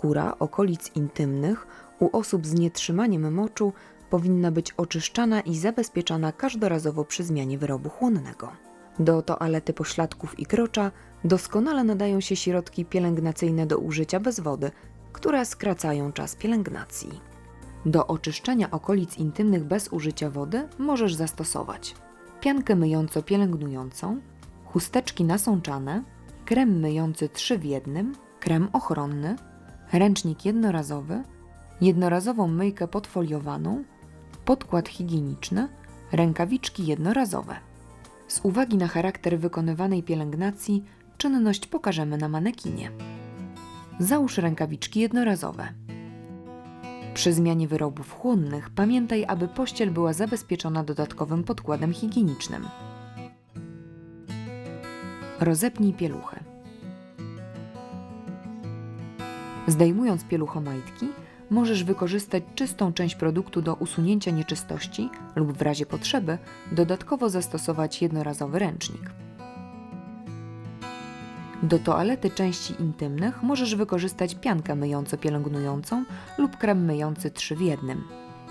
Skóra okolic intymnych u osób z nietrzymaniem moczu powinna być oczyszczana i zabezpieczana każdorazowo przy zmianie wyrobu chłonnego. Do toalety pośladków i krocza doskonale nadają się środki pielęgnacyjne do użycia bez wody, które skracają czas pielęgnacji. Do oczyszczenia okolic intymnych bez użycia wody możesz zastosować piankę myjąco-pielęgnującą, chusteczki nasączane, krem myjący 3 w jednym, krem ochronny, ręcznik jednorazowy, jednorazową myjkę podfoliowaną, podkład higieniczny, rękawiczki jednorazowe. Z uwagi na charakter wykonywanej pielęgnacji, czynność pokażemy na manekinie. Załóż rękawiczki jednorazowe. Przy zmianie wyrobów chłonnych pamiętaj, aby pościel była zabezpieczona dodatkowym podkładem higienicznym. Rozepnij pieluchy. Zdejmując pieluchomajtki, możesz wykorzystać czystą część produktu do usunięcia nieczystości lub w razie potrzeby dodatkowo zastosować jednorazowy ręcznik. Do toalety części intymnych możesz wykorzystać piankę myjąco-pielęgnującą lub krem myjący 3 w jednym.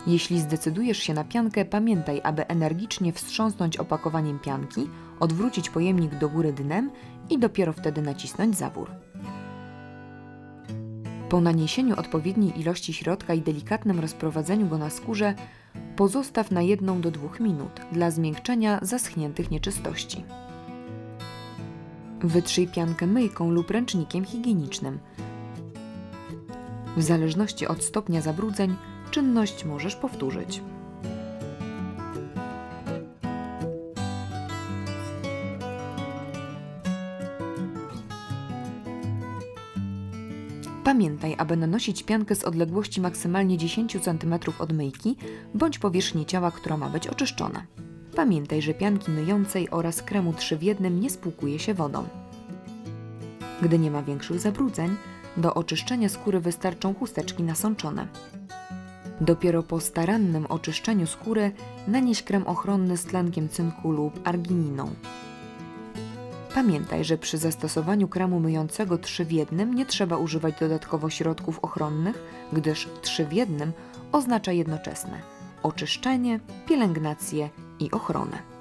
Jeśli zdecydujesz się na piankę, pamiętaj, aby energicznie wstrząsnąć opakowaniem pianki, odwrócić pojemnik do góry dnem i dopiero wtedy nacisnąć zawór. Po naniesieniu odpowiedniej ilości środka i delikatnym rozprowadzeniu go na skórze, pozostaw na 1 do 2 minut dla zmiękczenia zaschniętych nieczystości. Wytrzyj piankę myjką lub ręcznikiem higienicznym. W zależności od stopnia zabrudzeń, czynność możesz powtórzyć. Pamiętaj, aby nanosić piankę z odległości maksymalnie 10 cm od myjki bądź powierzchni ciała, która ma być oczyszczona. Pamiętaj, że pianki myjącej oraz kremu 3 w jednym nie spłukuje się wodą. Gdy nie ma większych zabrudzeń, do oczyszczenia skóry wystarczą chusteczki nasączone. Dopiero po starannym oczyszczeniu skóry nanieś krem ochronny z tlenkiem cynku lub argininą. Pamiętaj, że przy zastosowaniu kremu myjącego 3 w jednym nie trzeba używać dodatkowo środków ochronnych, gdyż 3 w jednym oznacza jednoczesne oczyszczenie, pielęgnację i ochronę.